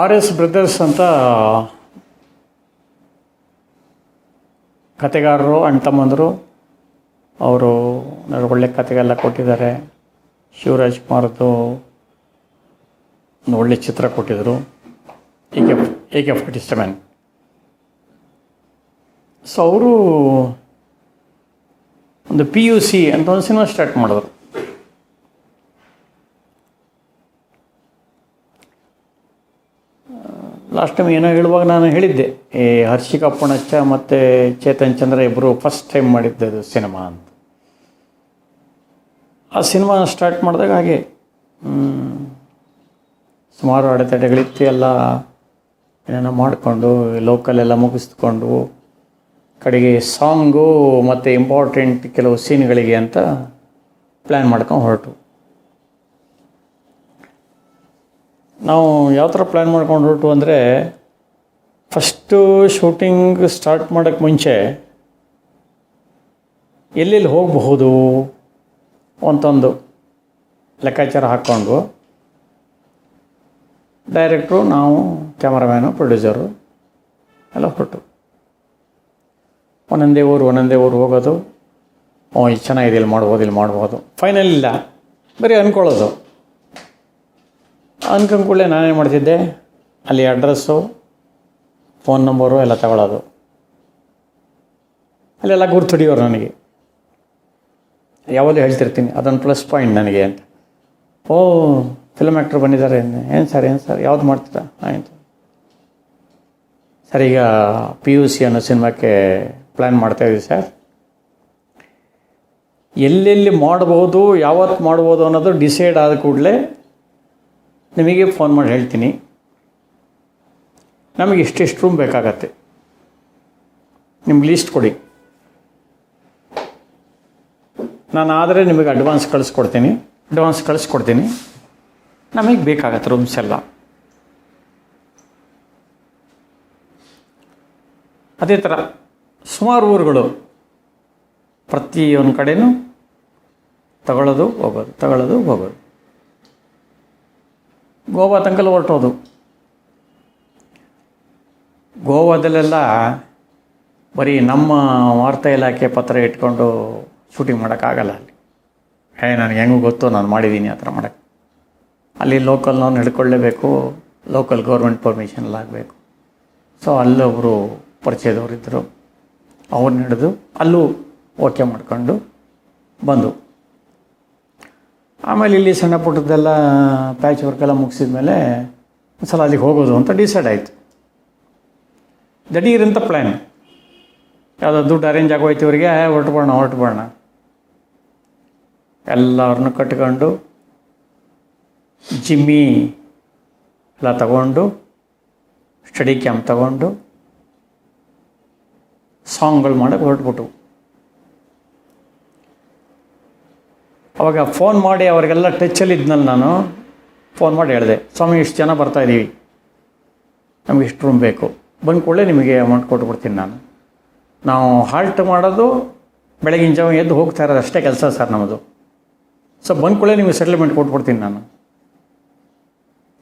R S brothers ಅಂತ ಕತೆಗಾರರು, ಅಣ್ಣ ತಮ್ಮಂದರು, ಅವರು ಒಳ್ಳೆ ಕತೆಗೆಲ್ಲ ಕೊಟ್ಟಿದ್ದಾರೆ. ಶಿವರಾಜ್ ಕುಮಾರ್ದು ಒಂದು ಒಳ್ಳೆ ಚಿತ್ರ ಕೊಟ್ಟಿದ್ದರು A K A K forty seven so ಅವರು ಒಂದು ಪಿ ಯು ಸಿ ಅಂತ ಒಂದು ಸಿನಿಮಾ ಸ್ಟಾರ್ಟ್ ಮಾಡಿದ್ರು. ಲಾಸ್ಟ್ ಟೈಮ್ ಏನೋ ಹೇಳುವಾಗ ನಾನು ಹೇಳಿದ್ದೆ ಈ ಹರ್ಷಿಕಾ ಪುಣಚ್ಚ ಮತ್ತು ಚೇತನ್ ಚಂದ್ರ ಇಬ್ಬರು ಫಸ್ಟ್ ಟೈಮ್ ಮಾಡಿದ್ದದು ಸಿನಿಮಾ ಅಂತ. ಆ ಸಿನಿಮಾ ಸ್ಟಾರ್ಟ್ ಮಾಡಿದಾಗ ಹಾಗೆ ಸುಮಾರು ಅಡೆತಡೆಗಳಿತ್ತು ಎಲ್ಲ, ಏನೇನೋ ಮಾಡಿಕೊಂಡು ಲೋಕಲ್ ಎಲ್ಲ ಮುಗಿಸ್ಕೊಂಡು, ಕಡೆಗೆ ಸಾಂಗು ಮತ್ತು ಇಂಪಾರ್ಟೆಂಟ್ ಕೆಲವು ಸೀನ್ಗಳಿಗೆ ಅಂತ ಪ್ಲ್ಯಾನ್ ಮಾಡ್ಕೊಂಡು ಹೊರಟು. ನಾವು ಯಾವ ಥರ ಪ್ಲ್ಯಾನ್ ಮಾಡ್ಕೊಂಡು ಹೊರಟು ಅಂದರೆ ಫಸ್ಟು ಶೂಟಿಂಗ್ ಸ್ಟಾರ್ಟ್ ಮಾಡೋಕ್ಕೆ ಮುಂಚೆ ಎಲ್ಲೆಲ್ಲಿ ಹೋಗಬಹುದು ಅಂತೊಂದು ಲೆಕ್ಕಾಚಾರ ಹಾಕ್ಕೊಂಡು ಡೈರೆಕ್ಟ್ರು ನಾವು ಕ್ಯಾಮ್ರಾಮ್ಯಾನು ಪ್ರೊಡ್ಯೂಸರು ಎಲ್ಲ ಹೊರಟು. ಒಂದೊಂದೇ ಊರು ಒಂದೊಂದೇ ಊರು ಹೋಗೋದು, ಓ, ಇದು ಚೆನ್ನಾಗಿದೆ, ಇಲ್ಲಿ ಮಾಡ್ಬೋದು ಇಲ್ಲಿ ಮಾಡ್ಬೋದು. ಫೈನಲ್ ಇಲ್ಲ. ಬರೀ ಅಂದ್ಕೊಳ್ಳೋದು. ಅನ್ಕೊಂಡ್ಕೊಳ್ಳೆ ನಾನೇನು ಮಾಡ್ತಿದ್ದೆ. ಅಲ್ಲಿ ಅಡ್ರೆಸ್ಸು ಫೋನ್ ನಂಬರು ಎಲ್ಲ ತಗೊಳ್ಳೋದು ಅಲ್ಲೆಲ್ಲ ಗುರ್ತು ಹಿಡಿಯೋರು ನನಗೆ. ಯಾವಾಗಲೂ ಹೇಳ್ತಿರ್ತೀನಿ, ಅದೊಂದು ಪ್ಲಸ್ ಪಾಯಿಂಟ್ ನನಗೆ ಅಂತ. ಓ ಫಿಲಮ್ ಆ್ಯಕ್ಟ್ರ್ ಬಂದಿದ್ದಾರೆ. ಏನು ಸರ್ ಏನು ಸರ್, ಯಾವ್ದು ಮಾಡ್ತೀರಾ? ಆಯಿತು. ಸರ್, ಈಗ ಪಿ ಯು ಸಿ ಅನ್ನೋ ಸಿನಿಮಾಕ್ಕೆ ಪ್ಲ್ಯಾನ್ ಮಾಡ್ತಾಯಿದ್ದೀವಿ ಸರ್. ಎಲ್ಲೆಲ್ಲಿ ಮಾಡ್ಬೋದು ಯಾವತ್ತು ಮಾಡ್ಬೋದು ಅನ್ನೋದು ಡಿಸೈಡ್ ಆದ ಕೂಡಲೇ ನಿಮಗೆ ಫೋನ್ ಮಾಡಿ ಹೇಳ್ತೀನಿ. ನಮಗೆ ಇಷ್ಟಿಷ್ಟು ರೂಮ್ ಬೇಕಾಗತ್ತೆ. ನಿಮ್ಮ ಲೀಸ್ಟ್ ಕೊಡಿ. ನಾನು ಆದರೆ ನಿಮಗೆ ಅಡ್ವಾನ್ಸ್ ಕಳಿಸ್ಕೊಡ್ತೀನಿ. ಅಡ್ವಾನ್ಸ್ ಕಳಿಸ್ಕೊಡ್ತೀನಿ. ನಮಗೆ ಬೇಕಾಗತ್ತೆ ರೂಮ್ಸ್ ಎಲ್ಲ. ಅದೇ ಥರ ಸುಮಾರು ಊರುಗಳು ಪ್ರತಿಯೊಂದು ಕಡೆಯೂ ತಗೊಳ್ಳೋದು ಹೋಗೋದು ತಗೊಳ್ಳೋದು ಹೋಗೋದು. ಗೋವಾ ತನಕಲ್ಲಿ ಹೊರಟೋದು. ಗೋವಾದಲ್ಲೆಲ್ಲ ಬರೀ ನಮ್ಮ ವಾರ್ತಾ ಇಲಾಖೆ ಪತ್ರ ಇಟ್ಕೊಂಡು ಶೂಟಿಂಗ್ ಮಾಡೋಕ್ಕಾಗಲ್ಲ ಅಲ್ಲಿ. ಏ, ನನಗೆ ಹೆಂಗೂ ಗೊತ್ತು, ನಾನು ಮಾಡಿದ್ದೀನಿ ಆ ಥರ ಮಾಡೋಕ್ಕೆ ಅಲ್ಲಿ ಲೋಕಲ್ನವ್ನು ಹಿಡ್ಕೊಳ್ಳೇಬೇಕು ಲೋಕಲ್ ಗೌರ್ಮೆಂಟ್ ಪರ್ಮಿಷನ್ ಆಗಬೇಕು. ಸೊ ಅಲ್ಲೊಬ್ಬರು ಪರಿಚಯದವರಿದ್ದರು ಅವ್ರನ್ನ ಹಿಡಿದು ಅಲ್ಲೂ ಓಕೆ ಮಾಡಿಕೊಂಡು ಬಂದು. ಆಮೇಲೆ ಇಲ್ಲಿ ಸಣ್ಣ ಪುಟ್ಟದ್ದೆಲ್ಲ ಪ್ಯಾಚ್ ವರ್ಕ್ ಎಲ್ಲ ಮುಗಿಸಿದ ಮೇಲೆ ಒಂದು ಸಲ ಅಲ್ಲಿಗೆ ಹೋಗೋದು ಅಂತ ಡಿಸೈಡ್ ಆಯಿತು. ದಡೀರಂತ ಪ್ಲ್ಯಾನ್ ಯಾವುದೋ ದುಡ್ಡು ಅರೇಂಜ್ ಆಗೋಯ್ತು ಇವರಿಗೆ ಹೊರಟುಬೋಣ ಹೊರಟುಬೋಣ ಎಲ್ಲರನ್ನು ಕಟ್ಕೊಂಡು, ಜಿಮ್ಮಿ ಎಲ್ಲ ತಗೊಂಡು ಸ್ಟಡಿ ಕ್ಯಾಂಪ್ ತಗೊಂಡು ಸಾಂಗ್ಗಳು ಮಾಡೋಕ್ಕೆ ಹೊರಟ್ಬಿಟ್ಟು ಅವಾಗ ಫೋನ್ ಮಾಡಿ ಅವರಿಗೆಲ್ಲ ಟಚ್ಚಲ್ಲಿ ಇದ್ನಲ್ಲಿ ನಾನು ಫೋನ್ ಮಾಡಿ ಹೇಳಿದೆ, ಸ್ವಾಮಿ, ಇಷ್ಟು ಜನ ಬರ್ತಾಯಿದ್ದೀವಿ ನಮಗೆ ಇಷ್ಟು ರೂಮ್ ಬೇಕು. ಬಂದ ಕೂಡಲೇ ನಿಮಗೆ ಅಮೌಂಟ್ ಕೊಟ್ಬಿಡ್ತೀನಿ ನಾನು. ನಾವು ಹಾಲ್ಟ್ ಮಾಡೋದು, ಬೆಳಗಿನ ಜಾವ ಎದ್ದು ಹೋಗ್ತಾ ಇರೋದು ಅಷ್ಟೇ ಕೆಲಸ ಸರ್ ನಮ್ಮದು ಸೊ ಬಂದ ಕೂಡಲೇ ನಿಮಗೆ ಸೆಟ್ಲ್ಮೆಂಟ್ ಕೊಟ್ಬಿಡ್ತೀನಿ ನಾನು.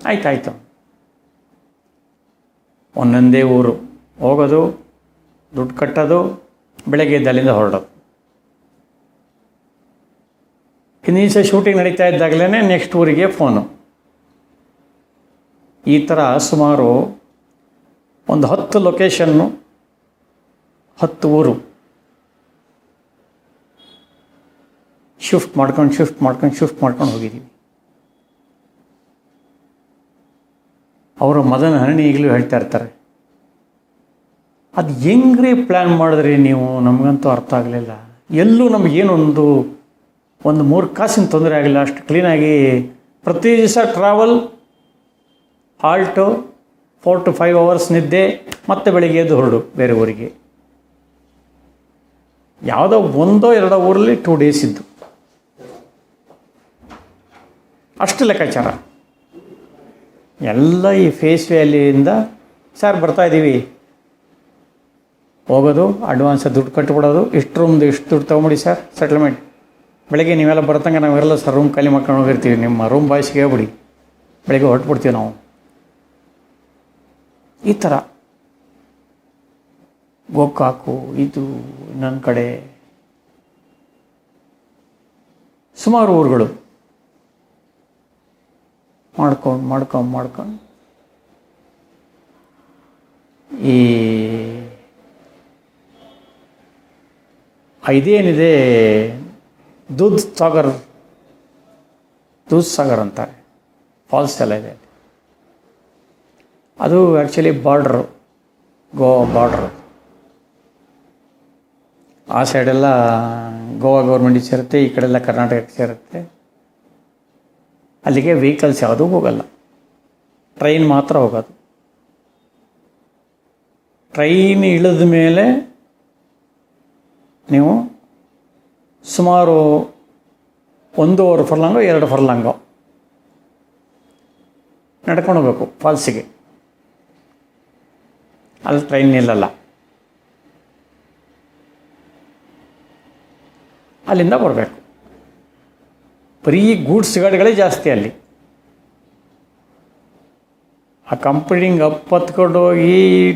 ಆಯ್ತು, ಆಯಿತು. ಒಂದೊಂದೇ ಊರು. ಹೋಗೋದು, ದುಡ್ಡು ಕಟ್ಟೋದು, ಬೆಳಗ್ಗೆ ಎದ್ದು ಅಲ್ಲಿಂದ ಹೊರಡೋದು. ಹಿಂದಿನ ದಿವಸ ಶೂಟಿಂಗ್ ನಡೀತಾ ಇದ್ದಾಗಲೇ ನೆಕ್ಸ್ಟ್ ಊರಿಗೆ ಫೋನು ಈ ಥರ ಸುಮಾರು ಒಂದು ಹತ್ತು ಲೊಕೇಶನ್ನು ಹತ್ತು ಊರು. ಶಿಫ್ಟ್ ಮಾಡ್ಕೊಂಡು ಶಿಫ್ಟ್ ಮಾಡ್ಕೊಂಡು ಶಿಫ್ಟ್ ಮಾಡ್ಕೊಂಡು ಹೋಗಿದ್ದೀವಿ ಅವರ ಮದನ ಹರಣಿ ಈಗಲೂ ಹೇಳ್ತಾ ಇರ್ತಾರೆ. ಅದು ಹೆಂಗ್ರಿ ಪ್ಲ್ಯಾನ್ ಮಾಡಿದ್ರಿ ನೀವು? ನಮಗಂತೂ ಅರ್ಥ ಆಗಲಿಲ್ಲ. ಎಲ್ಲೂ ನಮಗೇನೊಂದು ಒಂದು ಮೂರು ಕಾಸಿನ ತೊಂದರೆ ಆಗಿಲ್ಲ, ಅಷ್ಟು ಕ್ಲೀನಾಗಿ ಪ್ರತಿ ದಿವಸ travel halt four to five hours ನಿದ್ದೆ, ಮತ್ತೆ ಬೆಳಿಗ್ಗೆ ಎದ್ದು ಹೊರಡು ಬೇರೆ ಊರಿಗೆ. ಯಾವುದೋ ಒಂದೋ ಎರಡೋ ಊರಲ್ಲಿ ಟೂ ಡೇಸ್ ಇದ್ದು. ಅಷ್ಟು ಲೆಕ್ಕಾಚಾರ. ಎಲ್ಲ ಈ ಫೇಸ್ ವ್ಯಾಲಿಯಿಂದ ಸರ್ ಬರ್ತಾ ಇದ್ದೀವಿ ಹೋಗೋದು ಅಡ್ವಾನ್ಸ್ ದುಡ್ಡು ಕಟ್ಬಿಡೋದು ಇಷ್ಟು ರೂಮ್ದು ಇಷ್ಟು ದುಡ್ಡು ತೊಗೊಂಬಿಡಿ ಸರ್ ಸೆಟ್ಲ್ಮೆಂಟ್ ಬೆಳಗ್ಗೆ ನೀವೆಲ್ಲ ಬರ್ತಂಗ ನಾವೆಲ್ಲ ಸರ್ ರೂಮ್ ಖಾಲಿ ಮಾಡ್ಕೊಂಡು ಹೋಗಿರ್ತೀವಿ. ನಿಮ್ಮ ರೂಮ್ ಬಾಯ್ಸಿಗೆ ಹೇಳ್ಬಿಡಿ. ಬೆಳಗ್ಗೆ ಹೊರಟ್ಬಿಡ್ತೀವಿ ನಾವು. ಈ ಥರ ಗೋಕಾಕು, ಇದು ನನ್ನ ಕಡೆ. ಸುಮಾರು ಊರುಗಳು ಮಾಡ್ಕೊಂಡು ಮಾಡ್ಕೊಂಡು ಮಾಡ್ಕೊಂಡು ಈ ಇದೇನಿದೆ ದೂದ್ ಸಾಗರ್ ದೂದ್ ಸಾಗರ್ ಅಂತಾರೆ. ಫಾಲ್ಸ್ ಎಲ್ಲ ಇದೆ. ಅದು ಆ್ಯಕ್ಚುಲಿ ಬಾರ್ಡ್ರು ಗೋವಾ ಬಾರ್ಡ್ರು ಆ ಸೈಡೆಲ್ಲ ಗೋವಾ ಗೌರ್ಮೆಂಟಿಗೆ ಸೇರುತ್ತೆ, ಈ ಕಡೆಲ್ಲ ಕರ್ನಾಟಕಕ್ಕೆ ಸೇರುತ್ತೆ. ಅಲ್ಲಿಗೆ ವೆಹಿಕಲ್ಸ್ ಯಾವುದೂ ಹೋಗಲ್ಲ. ಟ್ರೈನ್ ಮಾತ್ರ ಹೋಗೋದು. ಟ್ರೈನ್ ಇಳಿದ ಮೇಲೆ ನೀವು ಸುಮಾರು ಒಂದೂವರೆ ಫರ್ಲಾಂಗೋ, ಎರಡು ಫರ್ಲಾಂಗೋ. ನಡ್ಕೊಂಡು ಹೋಗ್ಬೇಕು, ಫಾಲ್ಸಿಗೆ. ಅಲ್ಲಿ ಟ್ರೈನ್ ನಿಲ್ಲಲ್ಲ. ಅಲ್ಲಿಂದ ಬರಬೇಕು. ಬರೀ ಗೂಡ್ಸ್ ಗಾಡಿಗಳೇ ಜಾಸ್ತಿ ಅಲ್ಲಿ. ಆ ಕಂಪ್ಲೀಟಿಂಗ್ ಅಪ್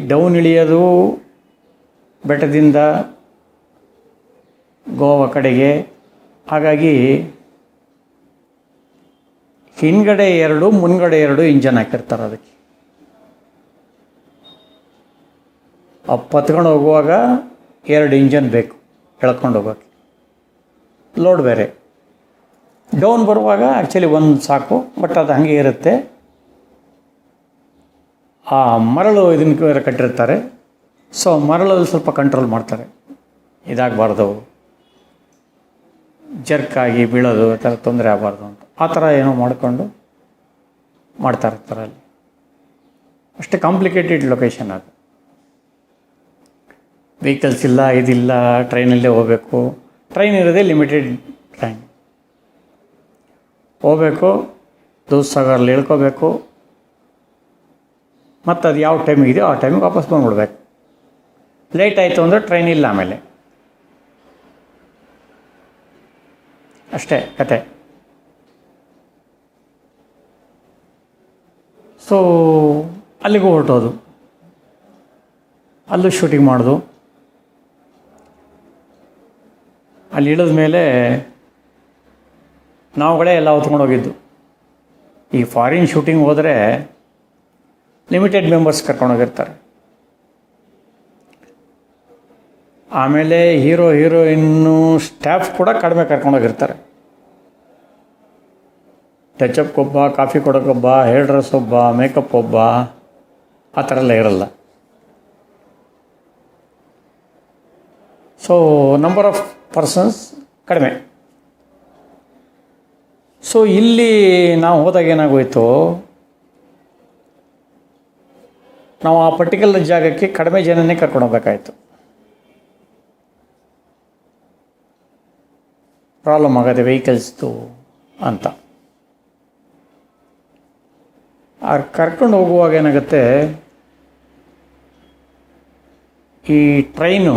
ಡೌನ್ ಇಳಿಯೋದು, ಬೆಟ್ಟದಿಂದ ಗೋವಾ ಕಡೆಗೆ. ಹಾಗಾಗಿ ಹಿಂದ್ಗಡೆ ಎರಡು ಮುನ್ಗಡೆ ಎರಡು ಇಂಜನ್ ಹಾಕಿರ್ತಾರೆ ಅದಕ್ಕೆ. ಆ ಪತ್ಕೊಂಡು ಹೋಗುವಾಗ ಎರಡು ಇಂಜನ್ ಬೇಕು, ಎಳ್ಕೊಂಡು ಹೋಗೋಕ್ಕೆ ಲೋಡ್ ಬೇರೆ. ಡೌನ್ ಬರುವಾಗ ಆ್ಯಕ್ಚುಲಿ ಒಂದು ಸಾಕು, ಬಟ್ ಅದು ಹಾಗೆ ಇರುತ್ತೆ. ಆ ಮರಳು ಇದನ್ನು ಕಟ್ಟಿರ್ತಾರೆ. ಸೊ ಮರಳಲ್ಲಿ ಸ್ವಲ್ಪ ಕಂಟ್ರೋಲ್ ಮಾಡ್ತಾರೆ. ಇದಾಗಬಾರ್ದು. ಜರ್ಕಾಗಿ ಬೀಳೋದು ಆ ಥರ ತೊಂದರೆ ಆಗಬಾರ್ದು ಅಂತ. ಆ ಥರ ಏನೋ ಮಾಡಿಕೊಂಡು ಮಾಡ್ತಾ ಇರ್ತಾರೆ ಅಲ್ಲಿ. ಅಷ್ಟೇ ಕಾಂಪ್ಲಿಕೇಟೆಡ್ ಲೊಕೇಶನ್ ಅದು. ವೆಹಿಕಲ್ಸ್ ಇಲ್ಲ, ಇದಿಲ್ಲ ಟ್ರೈನಲ್ಲೇ ಹೋಗಬೇಕು. ಟ್ರೈನ್ ಇರೋದೇ ಲಿಮಿಟೆಡ್ ಟೈಮ್ ಹೋಗಬೇಕು ದೂದ್ಸಾಗರಲ್ಲಿ ಇಳ್ಕೋಬೇಕು ಮತ್ತು ಅದು ಯಾವ ಟೈಮಿಗಿದೆಯೋ ಆ ಟೈಮಿಗೆ ವಾಪಸ್ ಬಂದ್ಬಿಡ್ಬೇಕು. ಲೇಟ್ ಆಯಿತು ಅಂದರೆ ಟ್ರೈನ್ ಇಲ್ಲ ಆಮೇಲೆ. ಅಷ್ಟೇ ಕತೆ. ಸೊ ಅಲ್ಲಿಗೂ ಹೊರಟೋದು. ಅಲ್ಲೂ ಶೂಟಿಂಗ್ ಮಾಡೋದು. ಅಲ್ಲಿ ಇಳಿದ ಮೇಲೆ ನಾವುಗಳೇ ಎಲ್ಲ ಹೊತ್ಕೊಂಡು ಹೋಗಿದ್ದು. ಈ ಫಾರಿನ್ ಶೂಟಿಂಗ್ ಹೋದರೆ ಲಿಮಿಟೆಡ್ ಮೆಂಬರ್ಸ್ ಕರ್ಕೊಂಡೋಗಿರ್ತಾರೆ ಆಮೇಲೆ ಹೀರೋ ಹೀರೋಯಿನ್ನು ಸ್ಟಾಫ್ ಕೂಡ ಕಡಿಮೆ ಕರ್ಕೊಂಡೋಗಿರ್ತಾರೆ ಟಚಪ್ ಒಬ್ಬ ಕಾಫಿ ಕೊಡೋಕ್ಕೊಬ್ಬ ಹೇರ್ ಡ್ರೆಸ್ ಒಬ್ಬ ಮೇಕಪ್ ಒಬ್ಬ, ಆ ಥರ ಎಲ್ಲ ಇರಲ್ಲ. ಸೊ ನಂಬರ್ ಆಫ್ ಪರ್ಸನ್ಸ್ ಕಡಿಮೆ. ಸೊ ಇಲ್ಲಿ ನಾವು ಹೋದಾಗ ಏನಾಗೋಯಿತು? ನಾವು ಆ ಪರ್ಟಿಕ್ಯುಲರ್ ಜಾಗಕ್ಕೆ ಕಡಿಮೆ ಜನನೇ ಕರ್ಕೊಂಡು ಪ್ರಾಬ್ಲಮ್ ಆಗುತ್ತೆ ವೆಹಿಕಲ್ಸ್ದು ಅಂತ. ಆ ಕರ್ಕೊಂಡು ಹೋಗುವಾಗ ಏನಾಗುತ್ತೆ, ಈ ಟ್ರೈನು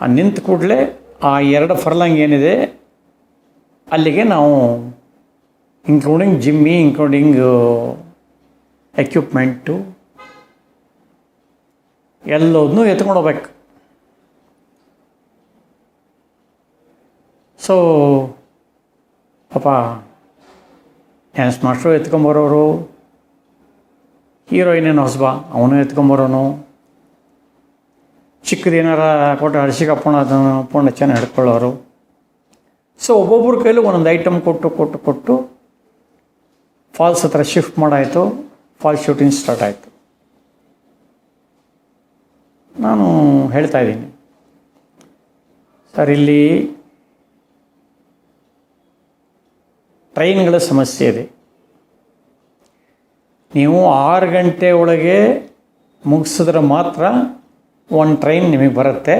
ಆ ನಿಂತ ಕೂಡಲೇ ಆ ಎರಡು ಫರ್ಲಾಂಗ್ ಏನಿದೆ, ಅಲ್ಲಿಗೆ ನಾವು ಇನ್ಕ್ಲೂಡಿಂಗ್ ಜಿಮ್ಮಿ ಇನ್ಕ್ಲೂಡಿಂಗ್ ಎಕ್ವಿಪ್ಮೆಂಟು ಎಲ್ಲದನ್ನೂ ಎತ್ಕೊಂಡು ಹೋಗ್ಬೇಕು. ಸೊ ಪಾಪ ಡ್ಯಾನ್ಸ್ ಮಾಸ್ಟ್ರು ಎತ್ಕೊಂಬರೋರು ಹೀರೋಯಿನ್ ಏನು ಹೊಸಬ, ಅವನು ಎತ್ಕೊಂಬರೋನು. ಚಿಕ್ಕದೇನಾರ ಕೊಟ್ಟು ಹರ್ಷಿಗೆ ಅಪ್ಪಣ ಅದನ್ನು ಅಪ್ಪಣ ಚೆನ್ನಾಗಿ ಹಿಡ್ಕೊಳ್ಳೋರು ಸೊ ಒಬ್ಬೊಬ್ಬರ ಕೈಲೂ ಒಂದೊಂದು ಐಟಮ್ ಕೊಟ್ಟು ಕೊಟ್ಟು ಕೊಟ್ಟು ಫಾಲ್ಸ್ ಹತ್ರ ಶಿಫ್ಟ್ ಮಾಡಾಯಿತು ಫಾಲ್ಸ್ ಶೂಟಿಂಗ್ ಸ್ಟಾರ್ಟ್ ಆಯಿತು. ನಾನು ಹೇಳ್ತಾ ಇದ್ದೀನಿ. ಸರ್, ಇಲ್ಲಿ ಟ್ರೈನ್ಗಳ ಸಮಸ್ಯೆ ಇದೆ. ನೀವು ಆರು ಗಂಟೆ ಒಳಗೆ ಮುಗಿಸಿದ್ರೆ ಮಾತ್ರ ಒಂದು ಟ್ರೈನ್ ನಿಮಗೆ ಬರುತ್ತೆ.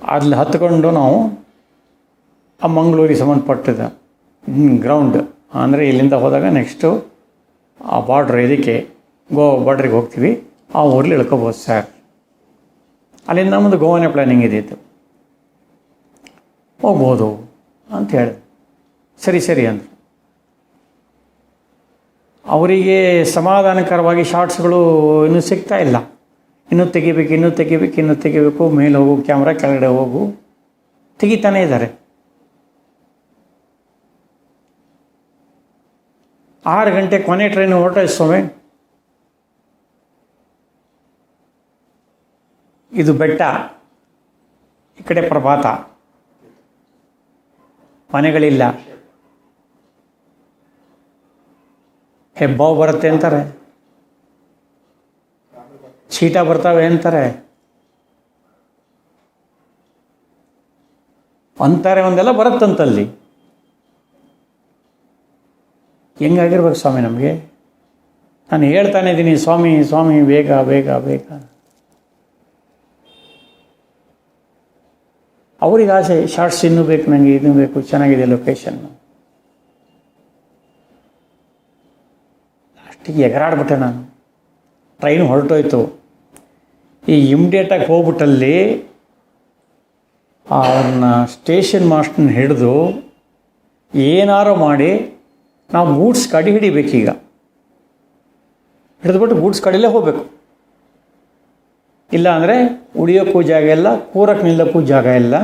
ಅಲ್ಲಿ ಹತ್ಕೊಂಡು ನಾವು ಆ ಮಂಗಳೂರಿಗೆ ಸಂಬಂಧಪಟ್ಟಿದ್ದ ಗ್ರೌಂಡ್ ಅಂದರೆ ಇಲ್ಲಿಂದ ಹೋದಾಗ ನೆಕ್ಸ್ಟು ಆ ಬಾರ್ಡ್ರ್ ಇದಕ್ಕೆ ಗೋವಾ ಬಾರ್ಡ್ರಿಗೆ ಹೋಗ್ತೀವಿ. ಆ ಊರಲ್ಲಿ ಇಳ್ಕೋಬೋದು ಸರ್ ಅಲ್ಲಿಂದ ನಮ್ಮದು ಗೋವಾನೇ ಪ್ಲ್ಯಾನಿಂಗ್ ಇದ್ದಿತ್ತು ಹೋಗ್ಬೋದು ಅಂತ ಹೇಳಿದೆ. ಸರಿ ಸರಿ ಅಂತ ಅವರಿಗೆ ಸಮಾಧಾನಕರವಾಗಿ ಶಾರ್ಟ್ಸ್ಗಳು ಇನ್ನೂ ಸಿಗ್ತಾ ಇಲ್ಲ. ಇನ್ನೂ ತೆಗಿಬೇಕು ಇನ್ನೂ ತೆಗಿಬೇಕು ಇನ್ನೂ ತೆಗಿಬೇಕು, ಮೇಲೆ ಹೋಗು, ಕ್ಯಾಮ್ರಾ ಕೆಳಗಡೆ ಹೋಗು. ತೆಗಿತಾನೇ ಇದ್ದಾರೆ. ಆರು ಗಂಟೆ ಕೊನೆ ಟ್ರೈನ್ ಹೊರಟ ಸ್ವಾಮಿ. ಇದು ಬೆಟ್ಟ, ಈ ಕಡೆ ಪ್ರಭಾತ. ಮನೆಗಳಿಲ್ಲ. ಹೆಬ್ಬಾವು ಬರುತ್ತೆ ಅಂತಾರೆ. ಚೀಟ ಬರ್ತಾವೆ ಅಂತಾರೆ. ಅಂತಾರೆ, ಒಂದೆಲ್ಲ ಬರುತ್ತಂತಲ್ಲಿ. ಹೆಂಗಾಗಿರ್ಬೇಕು ಸ್ವಾಮಿ ನಮಗೆ? ನಾನು ಹೇಳ್ತಾನೆ ಇದ್ದೀನಿ, ಸ್ವಾಮಿ ಸ್ವಾಮಿ, ಬೇಗ ಬೇಗ ಬೇಗ. ಅವ್ರಿಗೆ ಆಸೆ, ಶಾರ್ಟ್ಸ್ ಇನ್ನೂ ಬೇಕು ನನಗೆ ಇನ್ನೂ ಬೇಕು, ಚೆನ್ನಾಗಿದೆ ಲೊಕೇಶನ್ನು ಎಗರಾಡ್ಬಿಟ್ಟೆ ನಾನು. ಟ್ರೈನ್ ಹೊರಟೋಯ್ತು. ಈ ಇಮ್ಡಿಯೇಟಾಗಿ ಹೋಗ್ಬಿಟ್ಟಲ್ಲಿ ಅವನ್ನ ಸ್ಟೇಷನ್ ಮಾಸ್ಟರ್ನ ಹಿಡಿದು ಏನಾರೋ ಮಾಡಿ ನಾವು ಗೂಡ್ಸ್ ಕಡಿ ಹಿಡಿಬೇಕೀಗ. ಹಿಡಿದ್ಬಿಟ್ಟು ಗೂಡ್ಸ್ ಕಡಿಲೇ ಹೋಗಬೇಕು. ಇಲ್ಲ ಅಂದರೆ ಉಳಿಯೋಕ್ಕೂ ಜಾಗ ಇಲ್ಲ, ಕೂರಕ್ಕೆ ನಿಲ್ಲಕ್ಕೂ ಜಾಗ ಇಲ್ಲ.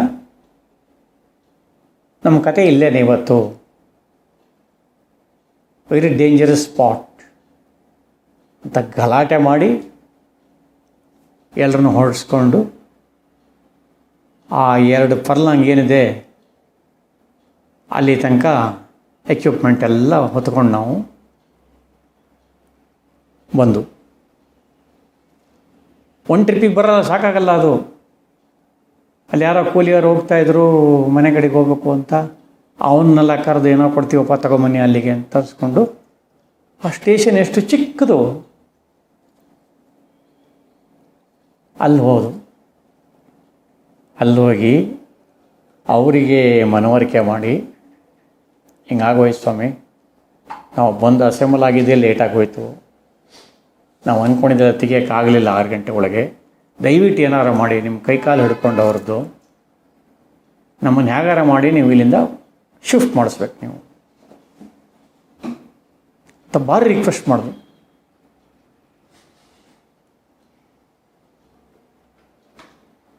ನಮ್ಮ ಕತೆ ಇಲ್ಲೇನೆ ಇವತ್ತು. ವೆರಿ ಡೇಂಜರಸ್ ಸ್ಪಾಟ್ ಅಂತ ಗಲಾಟೆ ಮಾಡಿ ಎಲ್ಲರನ್ನು ಹೊರಡಿಸ್ಕೊಂಡು ಆ ಎರಡು ಪರ್ಲಾಂಗ್ ಏನಿದೆ, ಅಲ್ಲಿ ತನಕ ಎಕ್ವಿಪ್ಮೆಂಟ್ ಎಲ್ಲ ಹೊತ್ಕೊಂಡು ನಾವು ಬಂದು. ಒನ್ ಟ್ರಿಪ್ಪಿಗೆ ಬರೋಲ್ಲ, ಸಾಕಾಗಲ್ಲ ಅದು. ಅಲ್ಲಿ ಯಾರೋ ಕೂಲಿಯವರು ಹೋಗ್ತಾಯಿದ್ರು ಮನೆ ಕಡೆಗೆ ಹೋಗ್ಬೇಕು ಅಂತ, ಅವನ್ನೆಲ್ಲ ಕರೆದು ಏನೋ ಕೊಡ್ತೀವಪ್ಪ ತಗೊಂಬನ್ನಿ ಅಲ್ಲಿಗೆ ಅಂತ ತರಿಸ್ಕೊಂಡು ಆ ಸ್ಟೇಷನ್ ಎಷ್ಟು ಚಿಕ್ಕದು. ಅಲ್ಲಿ ಹೋದು ಅಲ್ಲಿ ಹೋಗಿ ಅವರಿಗೆ ಮನವರಿಕೆ ಮಾಡಿ ಹಿಂಗಾಗೋಯ್ತು ಸ್ವಾಮಿ, ನಾವು ಬಂದು ಅಸೆಂಬಲ್ ಆಗಿದ್ದೇ ಲೇಟಾಗಿ ಹೋಯ್ತು ನಾವು ಅಂದ್ಕೊಂಡಿದ್ದೆಲ್ಲ ತೆಗಿಯೋಕ್ಕಾಗಲಿಲ್ಲ ಆರು ಗಂಟೆ ಒಳಗೆ. ದಯವಿಟ್ಟು ಏನಾರು ಮಾಡಿ, ನಿಮ್ಮ ಕೈಕಾಲು ಹಿಡ್ಕೊಂಡು ಅವ್ರದ್ದು. ನಮ್ಮನ್ನು ಹೇಗಾರ ಮಾಡಿ ನೀವು ಇಲ್ಲಿಂದ ಶಿಫ್ಟ್ ಮಾಡಿಸ್ಬೇಕು ನೀವು. ಅಂತ ಭಾರಿ ರಿಕ್ವೆಸ್ಟ್ ಮಾಡಿದ್ರು.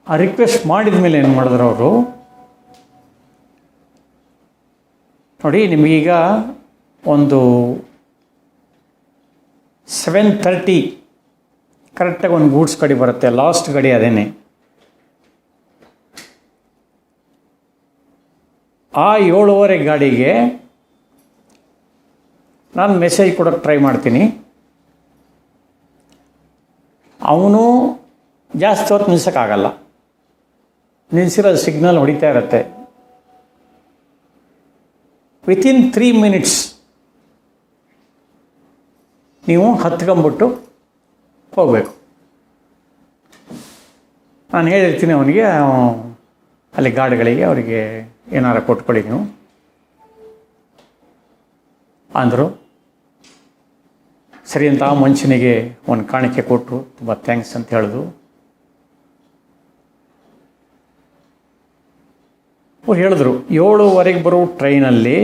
ಆ ರಿಕ್ವೆಸ್ಟ್ ಮಾಡಿದ ಮೇಲೆ ಏನು ಮಾಡಿದ್ರು ಅವರು? ನೋಡಿ, ನಿಮಗೀಗ ಒಂದು ಸೆವೆನ್ ತರ್ಟಿ ಕರೆಕ್ಟಾಗಿ ಒಂದು ಗೂಡ್ಸ್ ಗಡಿ ಬರುತ್ತೆ. ಲಾಸ್ಟ್ ಗಡಿ ಅದೇನೆ. ಆ ಏಳುವರೆ ಗಾಡಿಗೆ ನಾನು ಮೆಸೇಜ್ ಕೊಡೋಕ್ಕೆ ಟ್ರೈ ಮಾಡ್ತೀನಿ. ಅವನು ಜಾಸ್ತಿ ಹೊತ್ತು ನಿಲ್ಸೋಕ್ಕಾಗಲ್ಲ. ನಿಲ್ಲಿಸಿರೋ ಸಿಗ್ನಲ್ ಹೊಡಿತಾ ಇರುತ್ತೆ. ವಿತಿನ್ ತ್ರೀ ಮಿನಿಟ್ಸ್ ನೀವು ಹತ್ಕೊಂಬಿಟ್ಟು ಹೋಗಬೇಕು. ನಾನು ಹೇಳಿರ್ತೀನಿ ಅವನಿಗೆ ಅಲ್ಲಿ ಗಾರ್ಡ್ಗಳಿಗೆ ಅವರಿಗೆ ಏನಾರು ಕೊಟ್ಕೊಳ್ಳಿ ನೀವು. ಅಂದರು, ಸರಿ ಅಂತ ಆ ಮನುಷ್ಯನಿಗೆ ಒಂದು ಕಾಣಿಕೆ ಕೊಟ್ಟರು ತುಂಬ ಥ್ಯಾಂಕ್ಸ್ ಅಂತ ಹೇಳಿದ್ರು. ಅವ್ರು ಹೇಳಿದ್ರು, ಏಳುವರೆಗೆ ಬರೋ ಟ್ರೈನಲ್ಲಿ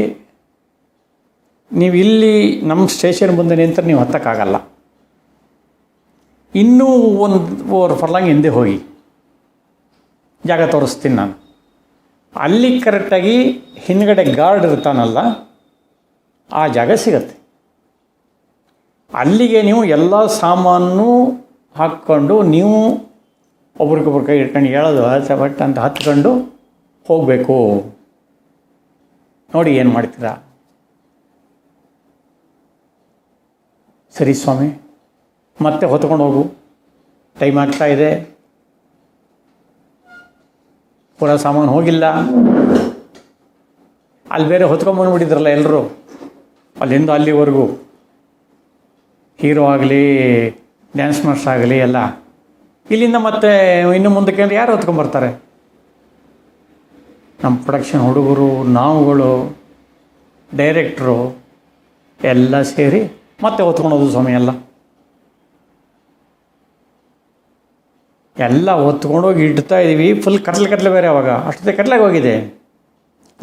ನೀವು ಇಲ್ಲಿ ನಮ್ಮ ಸ್ಟೇಷನ್ ಮುಂದೆ ನಿಂತರೆ ನೀವು ಹತ್ತಕ್ಕಾಗಲ್ಲ. ಇನ್ನೂ ಒಂದು ಫರ್ಲಾಂಗ್ ಹಿಂದೆ ಹೋಗಿ. ಜಾಗ ತೋರಿಸ್ತೀನಿ ನಾನು. ಅಲ್ಲಿ ಕರೆಕ್ಟಾಗಿ ಹಿಂದ್ಗಡೆ ಗಾರ್ಡ್ ಇರ್ತಾನಲ್ಲ, ಆ ಜಾಗ ಸಿಗತ್ತೆ. ಅಲ್ಲಿಗೆ ನೀವು ಎಲ್ಲ ಸಾಮಾನು ಹಾಕ್ಕೊಂಡು ನೀವು ಒಬ್ರಿಗೊಬ್ರು ಕೈ ಇಟ್ಕೊಂಡು ಹೇಳೋದು ಬಟ್ ಅಂತ ಹತ್ಕೊಂಡು ಹೋಗಬೇಕು. ನೋಡಿ ಏನು ಮಾಡ್ತೀರಾ? ಸರಿ ಸ್ವಾಮಿ, ಮತ್ತೆ ಹೊತ್ಕೊಂಡು ಹೋಗು. ಟೈಮ್ ಆಗ್ತಾ ಇದೆ. ಪೂರ ಸಾಮಾನು ಹೋಗಿಲ್ಲ. ಅಲ್ಲಿ ಬೇರೆ ಹೊತ್ಕೊಂಬಂದ್ಬಿಟ್ಟಿದ್ರಲ್ಲ ಎಲ್ಲರೂ ಅಲ್ಲಿಂದ ಅಲ್ಲಿವರೆಗೂ. ಹೀರೋ ಆಗಲಿ ಡ್ಯಾನ್ಸ್ ಮಾಸ್ಟರ್ ಆಗಲಿ ಎಲ್ಲ. ಇಲ್ಲಿಂದ ಮತ್ತೆ ಇನ್ನು ಮುಂದಕ್ಕೆ ಯಾರು ಹೊತ್ಕೊಂಬರ್ತಾರೆ ನಮ್ಮ ಪ್ರೊಡಕ್ಷನ್ ಹುಡುಗರು, ನಾವುಗಳು ಡೈರೆಕ್ಟ್ರು ಎಲ್ಲ ಸೇರಿ ಮತ್ತೆ ಹೊತ್ಕೊಳೋದು ಸಮಯ ಎಲ್ಲ ಎಲ್ಲ ಹೊತ್ಕೊಂಡೋಗಿ ಇಡ್ತಾ ಇದ್ದೀವಿ ಫುಲ್ ಕಟ್ಲೆ ಕಟ್ಲೆ ಬೇರೆ ಅವಾಗ. ಅಷ್ಟೊತ್ತೆ ಕಟ್ಲಾಗಿ ಹೋಗಿದೆ.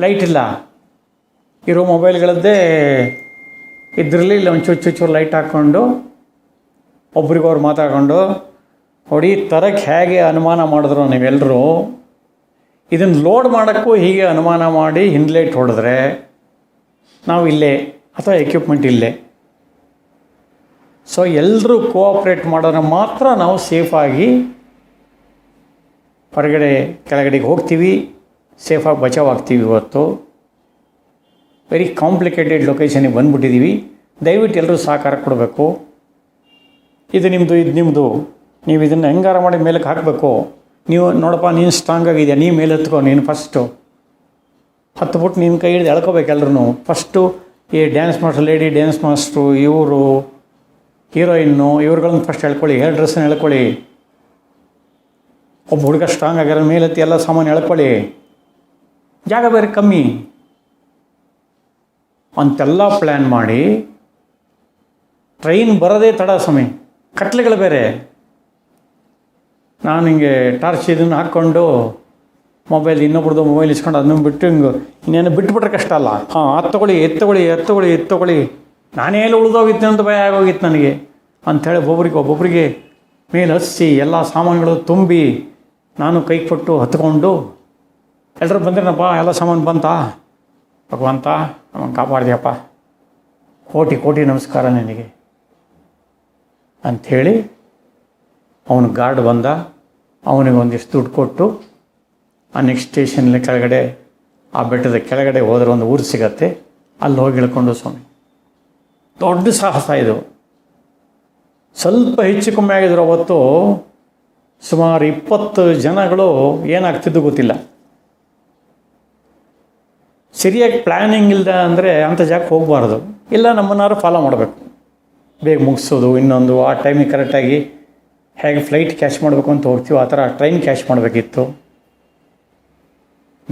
ಲೈಟ್ ಇಲ್ಲ. ಇರೋ ಮೊಬೈಲ್ಗಳದ್ದೇ ಇದರಲ್ಲಿ ಇಲ್ಲಿ, ಒಂದು ಚುಚ್ಚು ಚೂರು ಲೈಟ್ ಹಾಕ್ಕೊಂಡು ಒಬ್ರಿಗೊಬ್ರು ಮಾತಾಡ್ಕೊಂಡು, ಹೊಡಿ ತರಕ್ಕೆ ಹೇಗೆ ಅನುಮಾನ ಮಾಡಿದ್ರು ನೀವೆಲ್ಲರೂ ಇದನ್ನು ಲೋಡ್ ಮಾಡೋಕ್ಕೂ ಹೀಗೆ ಅನುಮಾನ ಮಾಡಿ ಹಿಂದ್ಲೈಟ್ ಹೊಡೆದ್ರೆ ನಾವು ಇಲ್ಲೇ ಅಥವಾ ಎಕ್ವಿಪ್ಮೆಂಟ್ ಇಲ್ಲೇ. ಸೊ ಎಲ್ಲರೂ ಕೋಆಪ್ರೇಟ್ ಮಾಡಿದ್ರೆ ಮಾತ್ರ ನಾವು ಸೇಫಾಗಿ ಹೊರಗಡೆ ಕೆಳಗಡೆಗೆ ಹೋಗ್ತೀವಿ ಸೇಫಾಗಿ ಬಚಾವ್ ಆಗ್ತೀವಿ ಇವತ್ತು. ವೆರಿ ಕಾಂಪ್ಲಿಕೇಟೆಡ್ ಲೊಕೇಶನಿಗೆ ಬಂದುಬಿಟ್ಟಿದ್ದೀವಿ ದಯವಿಟ್ಟು ಎಲ್ಲರೂ ಸಹಕಾರ ಕೊಡಬೇಕು. ಇದು ನಿಮ್ಮದು ಇದು ನಿಮ್ಮದು ನೀವು ಇದನ್ನು ಹೆಂಗಾರ ಮಾಡಿ ಮೇಲಕ್ಕೆ ಹಾಕಬೇಕು. ನೀವು ನೋಡಪ್ಪ, ನೀನು ಸ್ಟ್ರಾಂಗ್ ಆಗಿದೆಯಾ? ನೀ ಮೇಲೆ ಹತ್ಕೋ ನೀನು ಫಸ್ಟು ಹತ್ಬಿಟ್ಟು ನಿನ್ನ ಕೈ ಹಿಡಿದು ಎಳ್ಕೊಬೇಕು ಎಲ್ಲರೂ ಫಸ್ಟು ಈ dance master lady dance master ಇವರು, ಹೀರೋಯಿನ್ನು, ಇವ್ರುಗಳನ್ನು ಫಸ್ಟ್ ಹೇಳ್ಕೊಳ್ಳಿ ಹೇರ್ ಡ್ರೆಸ್ಸನ್ನು ಹೇಳ್ಕೊಳ್ಳಿ ಒಬ್ಬ ಹುಡುಗ ಸ್ಟ್ರಾಂಗ್ ಆಗ್ಯಾರ ಮೇಲೆತ್ತಿ ಎಲ್ಲ ಸಾಮಾನು ಎಳ್ಕೊಳ್ಳಿ. ಜಾಗ ಬೇರೆ ಕಮ್ಮಿ. ಅಂತೆಲ್ಲ ಪ್ಲ್ಯಾನ್ ಮಾಡಿ. ಟ್ರೈನ್ ಬರೋದೇ ತಡ ಸಮಯ ಕಟ್ಲೆಗಳು ಬೇರೆ. ನಾನು ಹಿಂಗೆ ಟಾರ್ಚ್ ಇದನ್ನು ಹಾಕ್ಕೊಂಡು ಮೊಬೈಲ್ ಇನ್ನೊಬ್ರದ್ದು ಮೊಬೈಲ್ ಇಸ್ಕೊಂಡು ಅದನ್ನು ಬಿಟ್ಟು ಹಿಂಗೆ ಇನ್ನೇನು ಬಿಟ್ಬಿಟ್ರೆ ಕಷ್ಟ ಅಲ್ಲ. ಹಾಂ, ಅದು ತಗೊಳ್ಳಿ ಎತ್ತು ತಗೊಳ್ಳಿ ಎತ್ತು ಎತ್ತು ನಾನೇ ಎಲ್ಲಿ ಉಳಿದೋಗಿತ್ತು ಅಂತ ಭಯ ಆಗೋಗಿತ್ತು ನನಗೆ. ಅಂಥೇಳಿ ಒಬ್ಬೊಬ್ರಿಗೆ ಒಬ್ಬೊಬ್ಬರಿಗೆ ಮೇಲೆ ಹಚ್ಚಿ ಎಲ್ಲ ಸಾಮಾನುಗಳು ತುಂಬಿ ನಾನು ಕೈ ಕೊಟ್ಟು ಹತ್ಕೊಂಡು ಎಲ್ಲರೂ ಬಂದ್ರನಪ್ಪ, ಎಲ್ಲ ಸಾಮಾನು ಬಂತಾ? ಭಗವಂತ, ನಮ್ಮನ್ನು ಕಾಪಾಡ್ದ್ಯಪ್ಪ. ಕೋಟಿ ಕೋಟಿ ನಮಸ್ಕಾರ ನಿನಗೆ. ಅಂಥೇಳಿ ಅವನು ಗಾರ್ಡ್ ಬಂದ. ಅವನಿಗೆ ಒಂದಿಷ್ಟು ದುಡ್ಡು ಕೊಟ್ಟು ಆ ನೆಕ್ಸ್ಟ್ ಸ್ಟೇಷನಲ್ಲಿ ಕೆಳಗಡೆ, ಆ ಬೆಟ್ಟದ ಕೆಳಗಡೆ ಹೋದ್ರೆ ಒಂದು ಊರು ಸಿಗತ್ತೆ. ಅಲ್ಲಿ ಹೋಗಿ ಇಳ್ಕೊಂಡು ಸ್ವಾಮಿ. ದೊಡ್ಡ ಸಾಹಸ ಇದು. ಸ್ವಲ್ಪ ಹೆಚ್ಚು ಕಮ್ಮಿ ಆಗಿದ್ರು ಅವತ್ತು ಸುಮಾರು ಇಪ್ಪತ್ತು ಜನಗಳು ಏನಾಗ್ತಿದ್ದು ಗೊತ್ತಿಲ್ಲ. ಸರಿಯಾಗಿ ಪ್ಲ್ಯಾನಿಂಗ್ ಇಲ್ಲದ ಅಂದರೆ ಅಂಥ ಜಾಗಕ್ಕೆ ಹೋಗಬಾರ್ದು. ಇಲ್ಲ ನಮ್ಮನ್ನಾರು ಫಾಲೋ ಮಾಡಬೇಕು. ಬೇಗ ಮುಗಿಸೋದು, ಇನ್ನೊಂದು, ಆ ಟೈಮಿಗೆ ಕರೆಕ್ಟಾಗಿ ಹೇಗೆ ಫ್ಲೈಟ್ ಕ್ಯಾಚ್ ಮಾಡಬೇಕು ಅಂತ ಹೋಗ್ತೀವೋ ಆ ಥರ ಟ್ರೈನ್ ಕ್ಯಾಚ್ ಮಾಡಬೇಕಿತ್ತು.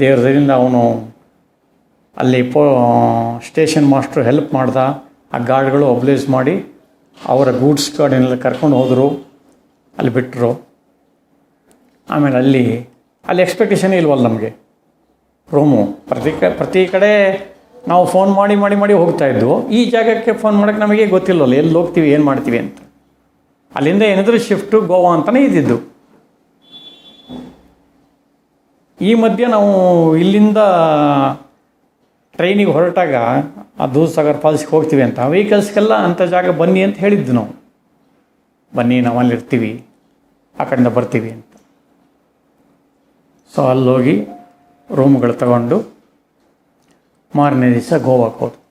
ದೇವ್ರದಿಂದ ಅವನು ಅಲ್ಲಿ ಪೋ ಸ್ಟೇಷನ್ ಮಾಸ್ಟ್ರು ಹೆಲ್ಪ್ ಮಾಡ್ದ. ಆ ಗಾರ್ಡ್ಗಳು ಒಬ್ಲೈಸ್ ಮಾಡಿ ಅವರ ಗೂಡ್ಸ್ ಗಾರ್ಡಿನಲ್ಲಿ ಕರ್ಕೊಂಡು ಹೋದರು. ಅಲ್ಲಿ ಬಿಟ್ಟರು ಆಮೇಲೆ ಅಲ್ಲಿ ಅಲ್ಲಿ ಎಕ್ಸ್ಪೆಕ್ಟೇಷನ್ ಇಲ್ವಲ್ಲ ನಮಗೆ. ರೂಮು ಪ್ರತಿ ಕ, ಪ್ರತಿ ಕಡೆ ನಾವು ಫೋನ್ ಮಾಡಿ ಮಾಡಿ ಮಾಡಿ ಹೋಗ್ತಾ ಇದ್ವು. ಈ ಜಾಗಕ್ಕೆ ಫೋನ್ ಮಾಡೋಕ್ಕೆ ನಮಗೆ ಗೊತ್ತಿಲ್ಲ ಎಲ್ಲಿ ಹೋಗ್ತೀವಿ, ಏನು ಮಾಡ್ತೀವಿ ಅಂತ. ಅಲ್ಲಿಂದ ಏನಿದ್ರು ಶಿಫ್ಟು ಗೋವಾ ಅಂತಲೇ ಇದ್ದಿದ್ದು. ಈ ಮಧ್ಯೆ ನಾವು ಇಲ್ಲಿಂದ ಟ್ರೈನಿಗೆ ಹೊರಟಾಗ ಆ ದೂಧಸಾಗರ್ ಫಾಲ್ಸ್ಗೆ ಹೋಗ್ತೀವಿ ಅಂತ. ವೆಹಿಕಲ್ಸ್ಗೆಲ್ಲ ಅಂಥ ಜಾಗ ಬನ್ನಿ ಅಂತ ಹೇಳಿದ್ದು ನಾವು. ಬನ್ನಿ, ನಾವು ಅಲ್ಲಿರ್ತೀವಿ ಆ ಕಡೆಯಿಂದ ಬರ್ತೀವಿ ಅಂತ. ಸೊ ಅಲ್ಲೋಗಿ ರೂಮ್ಗಳು ತಗೊಂಡು ಮಾರನೇ ದಿವಸ ಗೋವಾಕ್ಕೆ ಹೋದ್ವಿ.